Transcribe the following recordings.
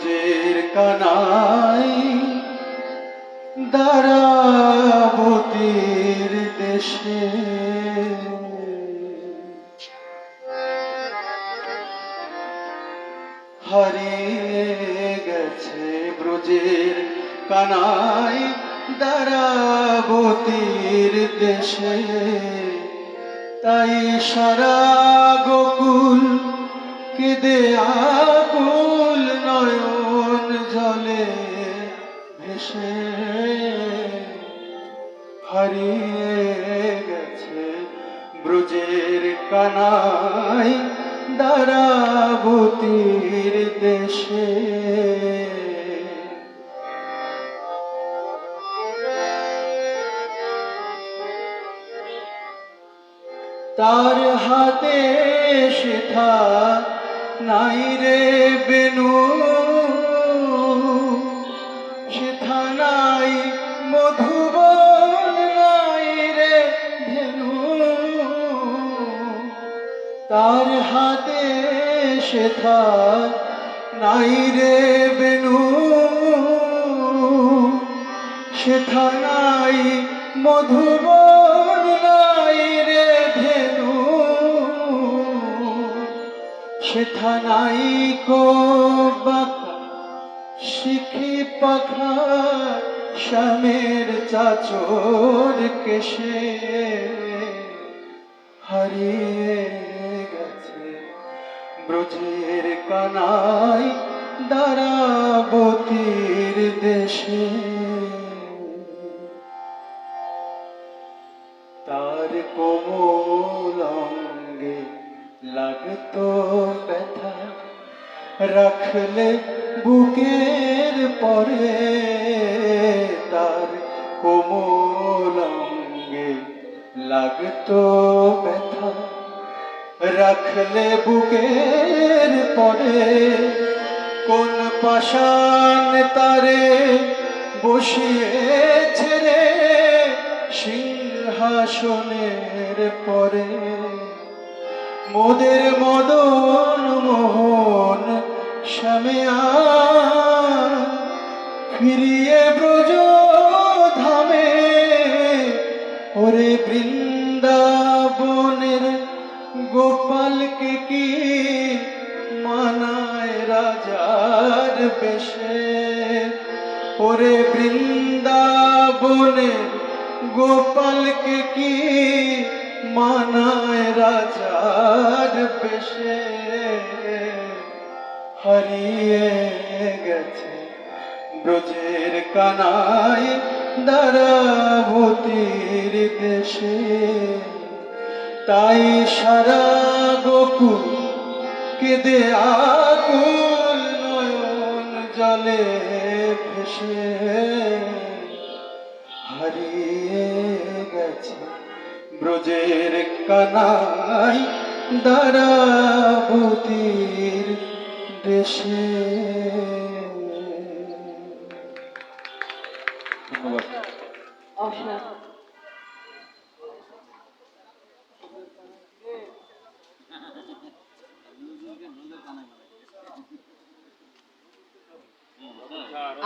ব্রজের কানাই দারাবতীর দেশে। হারিয়ে গেছে ব্রজের কানাই দারাবতীর দেশে। তাই সারা গোকুল কেঁদে আকুল ভেসে হারিয়ে গেছে ব্রজের কানাই দারাবতীর দেশে। তার হাতে শেখা নাই রে বেনু। তার হাতে শেখা নাই রে বেনু। শেখা নাই মধুবন নাই রে ধেনু শেখা নাই কো শিখি পাখা, শ্যামের চাচর কেশে। কানাই দারাবতীর দেশে। তার কোমল অঙ্গে লাগতো ব্যথা। রাখলে বুকের পরে তার কোমল অঙ্গে লাগতো ব্যথা। রাখলে বুকের পরে কোন পাষাণ তারে বসিয়েছে রে সিংহাসনের পরে? মোদের মদন মোহন শ্যামিয়া ফিরিয়ে ব্রজ ধামে ওরে বৃন্দাবনের গোপালকে কি মানায় রাজার বেশে? ওরে বৃন্দাবনের গোপালকে কি মানায় রাজার বেশে? হারিয়ে গেছে ব্রজের কানাই দারাবতীর দেশে। তাই সারা গোকুল কেঁদে আকুল নয়ন জলে ভেসে হারিয়ে গেছে ব্রজের কানাই দারাবতীর দেশে। ধন্যবাদ।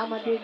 আমাদের